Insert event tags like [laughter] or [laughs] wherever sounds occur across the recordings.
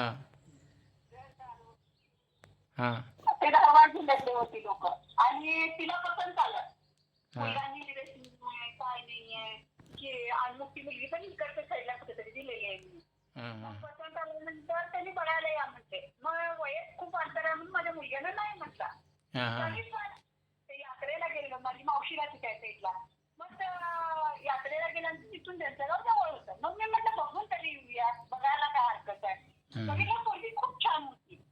हां. हां. ते धारवाड जिल्ह्यातले होती लोक. आणि तिला पसंत आलं. हां. मुलांनी रिलेशन नाही काय नाहीये की आणि मग ती मुलगी पण इकडच्या साईडला कुठेतरी दिलेली आहे मी हां हां. पसंत आल्यानंतर त्यांनी बघायला या म्हणते. मग वयात खूप अंतर आहे म्हणून माझ्या मुलग्यानं नाही म्हटलं. हां हां. पण ते यात्रेला गेलेलो. माझी मावशी राहते त्या साईडला मग त्या यात्रेला गेल्यानंतर तिथून त्यांचं गाव जवळ होतं मग मी म्हटलं बघून तरी येऊया बघायला काय हरकत आहे हम्म. बघितलं पोरगी खूप छान होती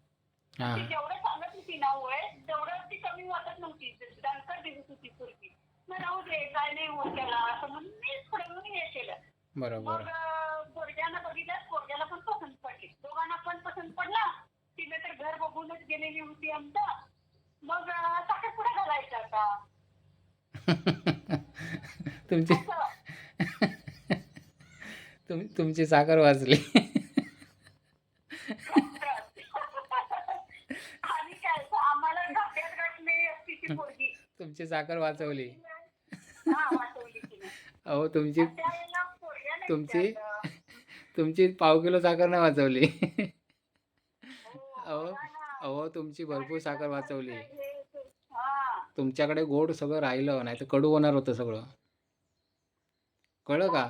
हां ती जेवढं सांगत होती ना वय तेवढं ती कमी वाटत नव्हती. दणकट दिसत होती पोरगी मग राहू दे काय नाही होत त्याला. असं म्हणून मी पुढे म्हणून हे केलं. बरोबर. मग पोरग्यानं बघितलं पोरग्याला पण पसंत पडली. दोघांना पण पसंत पडला. तिने तर घर बघूनच गेलेली होती आमचा. मग अं, साखरपुडा घालायचा आता. [laughs] तुमची [laughs] तुमची साखर वाचली आणि काय तर आम्हाला घाट्यात गाठ नाही असती ती पोरगी तुमची साखर वाचवली. हा अहो तुमची तुमची तुमची पाव किलो साखर नाही वाचवली. हो, अहो. अहो तुमची भरपूर साखर वाचवली. हा तुमच्याकडे गोड सगळं राहिलं नाही तर कडू होणार होतं सगळं. कळलं का?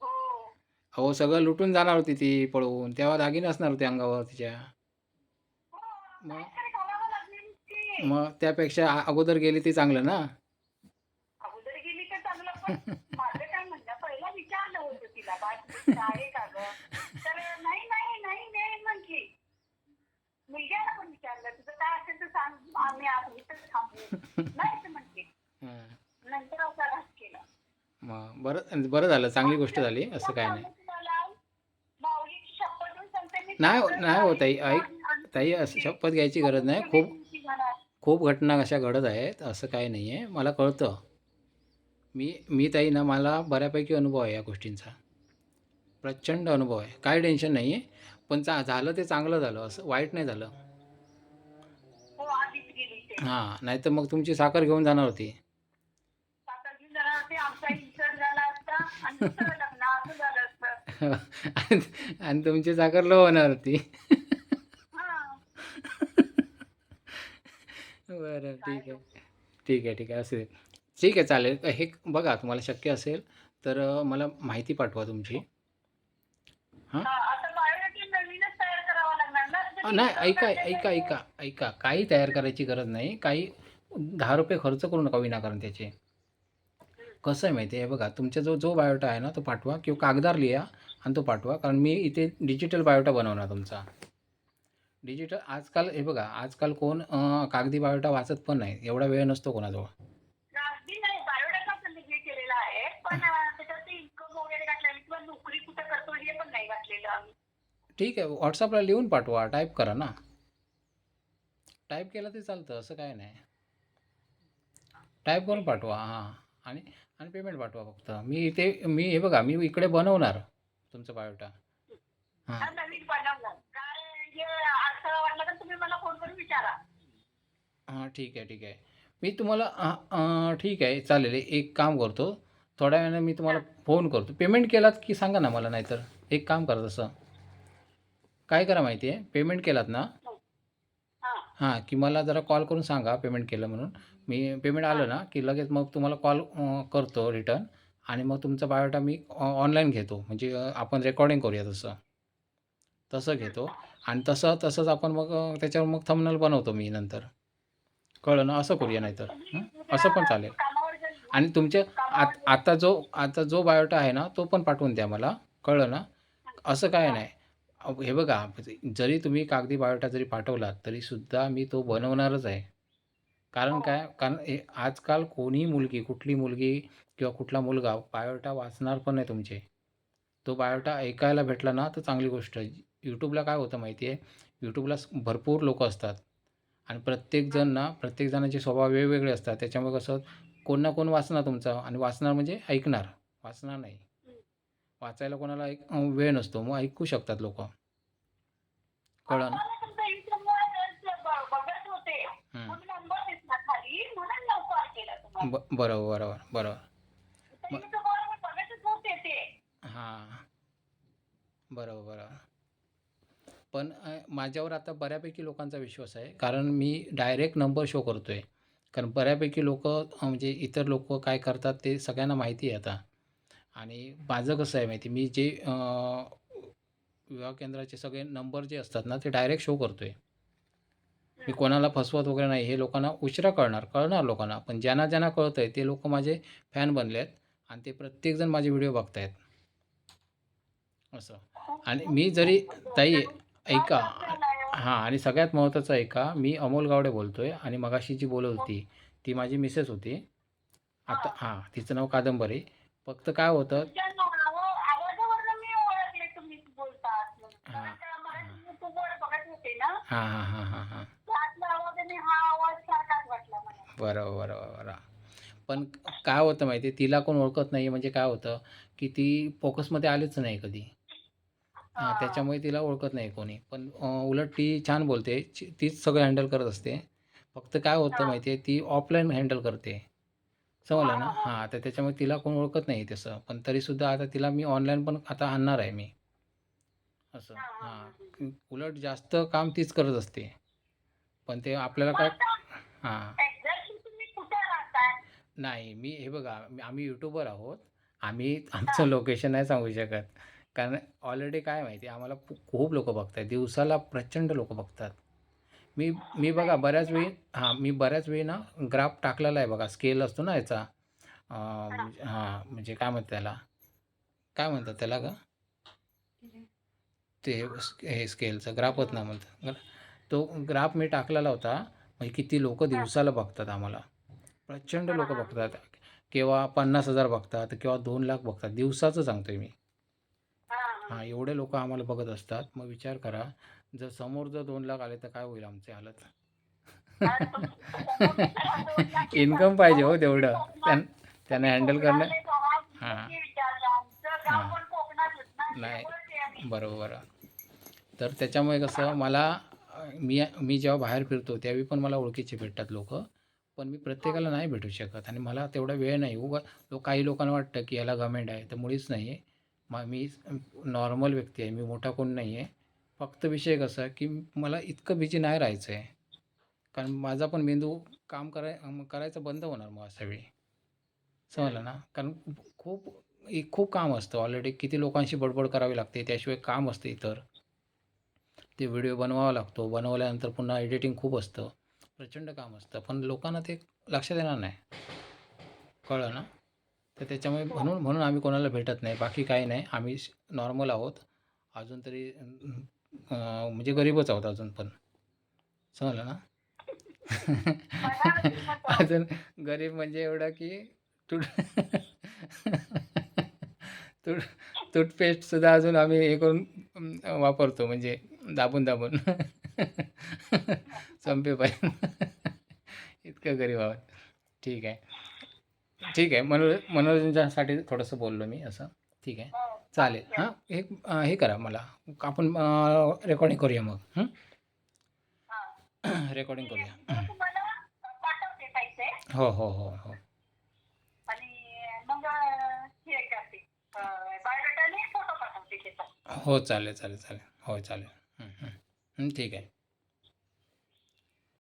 हो. अहो सगळं लुटून जाणार होती ती पळवून. तेव्हा दागिने असणार होते अंगावर तिच्या. मग? मग त्यापेक्षा आ- अगोदर गेली ती चांगलं ना? अगोदर गेली तर चांगलं पण माझं काय म्हणणं पहिला विचारलं होतं तिला बाळ आहे का ग? तर नाही नाही नाही नाही म्हटली. मुलग्याला पण विचारलं तुझं काय असेल तर सांग आम्ही आम्ही तर थांबू. नाही म्हटली. हां. नंतर असा केला. मग बरं बरं झालं चांगली गोष्ट झाली असं काय नाही. तुम्हाला माऊलीची शपथ देऊन सांगते मी नाही हो- नाही हो ताई. ऐक- ताई असं शपथ घ्यायची गरज नाही. खूप खूप घटना अशा घडत आहेत असं काही नाही आहे मला कळतं. मी मी ताई ना मला बऱ्यापैकी अनुभव आहे या गोष्टींचा. प्रचंड अनुभव आहे. काय टेन्शन नाही आहे पण चा झालं ते चांगलं झालं. असं वाईट नाही झालं. हो हां नाही तर मग तुमची साखर घेऊन जाणार होती. [laughs] आणि तुमची साखर लो होणार होती हा बरं ठीक आहे. ठीक आहे ठीक आहे असू दे ठीक आहे चालेल. हे बघा तुम्हाला शक्य असेल तर अ, मला माहिती पाठवा तुमची. हा, आता बायोडेटा नवीनच तयार करावा लागणार ना? अ, नाही ऐका ऐका ऐका ऐका. काही तयार करायची गरज नाही. काही दहा रुपये खर्च करू नका विनाकारण त्याचे. कसं आहे माहिती आहे? बघा तुमचा जो जो बायोटा आहे ना तो पाठवा. किंवा कागदार लिहा आणि तो पाठवा. कारण मी इथे डिजिटल बायोटा बनवणार तुमचा. डिजिटल आजकाल हे बघा आजकाल कोण अ, कागदी बायोटा वाचत पण नाही. एवढा वेळ नसतो कोणाजवळ. अगदी नाही बायोडेटा पण हे केलेला आहे. पण अं, त्याच्यात ते इन्कम वगैरे घातलेलं किंवा नोकरी कुठं करतो हे पण नाही घातलेलं आम्ही. ठीक आहे व्हॉट्सअपला लिहून पाठवा टाईप करा ना. टाईप केलं ते चालतं असं काय नाही. टाईप करून पाठवा हां. आणि आणि पेमेंट पाठवा फक्त. मी इथे मी हे बघा मी इकडे बनवणार तुमचं बायोटा हां. हा, नवीन हे असं वाटलं तर तुम्ही मला फोन करून विचारा. हां ठीक आहे ठीक आहे. मी तुम्हाला अं, ठीक आहे चालेल. एक काम करतो. थोड्या वेळाने मी तुम्हाला फोन करतो. पेमेंट केलात की सांगा ना मला नाहीतर. एक काम करा तसं. काय करा माहिती आहे पेमेंट केलात ना? हा. हां. की मला जरा कॉल करून सांगा पेमेंट केलं म्हणून. मी पेमेंट आलं ना की लगेच मग तुम्हाला कॉल करतो रिटर्न आणि मग तुमचा बायोटा मी ऑनलाईन घेतो. म्हणजे अ, आपण रेकॉर्डिंग करूया तसं. तसं घेतो. आणि तसं तसंच आपण मग त्याच्यावर मग थंबनेल बनवतो मी नंतर. कळलं ना? असं करूया नाहीतर. हं? असं पण चालेल. आणि तुमच्या आत आता जो आता जो बायोटा आहे ना तो पण पाठवून द्या मला. कळलं ना? असं काय नाही. हे बघा जरी तुम्ही कागदी बायोटा जरी पाठवलात तरीसुद्धा मी तो बनवणारच आहे. कारण काय? कारण हे आजकाल कोणी मुलगी कुठली मुलगी किंवा कुठला मुलगा बायोटा वाचणार पण नाही तुमचे. तो बायोटा ऐकायला भेटला ना तर चांगली गोष्ट. आहे यूट्यूबला काय होतं माहिती आहे यूट्यूबला भरपूर लोक असतात. आणि प्रत्येकजण ना प्रत्येक जणांचे स्वभाव वेगवेगळे असतात. त्याच्यामुळे कसं कोण ना कोण वाचणार तुमचा. आणि वाचणार म्हणजे ऐकणार. वाचणार नाही. वाचायला कोणाला ऐक वेळ नसतो. मग ऐकू शकतात लोक. तुम्हाला. ब बरोबर बरोबर बरोबर. हां. बरोबर बरोबर. पण माझ्यावर आता बऱ्यापैकी लोकांचा विश्वास आहे. कारण मी डायरेक्ट नंबर शो करतो आहे कारण बऱ्यापैकी लोक म्हणजे इतर लोक काय करतात ते सगळ्यांना माहिती आहे आता. आणि माझं कसं आहे माहिती मी जे विवाह केंद्राचे सगळे नंबर जे असतात ना ते डायरेक्ट शो करतो आहे मी कोणाला फसवत वगैरे नाही हे लोकांना उशिरा कळणार कळणार लोकांना. पण ज्यांना ज्यांना कळतं आहे ते लोक माझे फॅन बनले आहेत आणि ते प्रत्येकजण माझे व्हिडिओ बघत आहेत असं. आणि मी जरी ताई ऐका. हां आणि सगळ्यात महत्त्वाचं ऐका मी अमोल गावडे बोलतो आहे आणि मगाशी जी बोलत होती ती माझी मिसेस होती. आता हां. तिचं नाव कादंबरी फक्त काय होतं. हा, हां हां हां हां हां. हा बरं बरं बरं पण काय होतं माहिती आहे तिला कोण ओळखत नाही म्हणजे काय होतं की ती फोकसमध्ये आलीच नाही कधी. हां त्याच्यामुळे तिला ओळखत नाही कोणी. पण उलट ती छान बोलते. ची- तीच सगळं हँडल करत असते. फक्त काय होतं हां. माहिती आहे ती ऑफलाईन हँडल करते. समजलं ना? हां, हां, हां तर त्याच्यामुळे तिला कोण ओळखत नाही तसं. पण तरीसुद्धा आता तिला मी ऑनलाईन पण आता आणणार आहे मी. असं. हां, हां, हां. उलट जास्त काम तीच करत असते. पण ते आपल्याला काय हां. एक्झॅक्टली तुम्ही कुठे राहताय? नाही मी हे बघा मी- आम्ही यूट्यूबर आहोत. आम्ही आमचं लोकेशन नाही सांगू शकत. कारण ऑलरेडी काय माहिती आम्हाला खूप लोक बघतात दिवसाला प्रचंड लोक बघतात. मी मी बघा बऱ्याच वेळी हां मी बऱ्याच वेळी ना ग्राफ टाकलेला आहे बघा स्केल असतो ना याचा. म्हणजे, हां म्हणजे काय म्हणतात त्याला? काय म्हणतात त्याला का ते स्क- हे स्केलचं ग्राफच ना म्हणतात. तो ग्राफ मी टाकलेला होता म्हणजे किती लोक दिवसाला बघतात आम्हाला. प्रचंड लोक बघतात. केव्हा पन्नास हजार बघतात किंवा दोन लाख बघतात. दिवसाचं सांगतोय मी. हां, एवढे लोक आम्हाला बघत असतात. मग विचार करा जर समोर जर दोन लाख आले तर काय होईल आमचे हालत? [laughs] इन्कम पाहिजे हो तेवढं. त्यां त्यांना हँडल करणं. हां. हां. नाही. बरोबर. तर त्याच्यामुळे कसं मला मी मी जेव्हा बाहेर फिरतो त्यावेळी पण मला ओळखीचे भेटतात लोक. पण मी प्रत्येकाला नाही भेटू शकत. आणि मला तेवढा वेळ नाही. उगा लोक काही लोकांना वाटतं की याला गमेंट आहे. तर मुळीच नाही आहे मग मी नॉर्मल व्यक्ती आहे मी मोठा कोण नाही आहे फक्त विषय कसा की मला इतकं बिझी नाही राहायचं आहे कारण माझा पण मेंदू काम कराय करायचं बंद होणार मग अशा वेळी. समजलं ना? कारण खूप एक खूप काम असतं. ऑलरेडी किती लोकांशी बडबड करावी लागते त्याशिवाय काम असतं इतर. ते व्हिडिओ बनवावा लागतो. बनवल्यानंतर पुन्हा एडिटिंग खूप असतं. प्रचंड काम असतं. पण लोकांना ते लक्षात येणार नाही. कळलं ना? तर त्याच्यामुळे म्हणून म्हणून आम्ही कोणाला भेटत नाही. बाकी काही नाही. आम्ही नॉर्मल आहोत. अजून तरी म्हणजे गरीबच आहोत अजून पण. समजलं ना? [laughs] अजून गरीब म्हणजे एवढं की तुट तुट टूथपेस्टसुद्धा अजून आम्ही हे करून वापरतो. म्हणजे दाबून दाबून. [laughs] संपे पाहिजे इतकं गरीब आहोत. ठीक आहे. ठीक आहे. मनोर मनोरंजनासाठी थोडंसं बोललो मी असं. ठीक आहे. हो. चालेल. हां हे हे करा मला. आपण रेकॉर्डिंग करूया मग. रेकॉर्डिंग [clears throat] करूया. हो हो हो हो. हे हो चालेल चालेल चालेल. हो चालेल. ठीक आहे.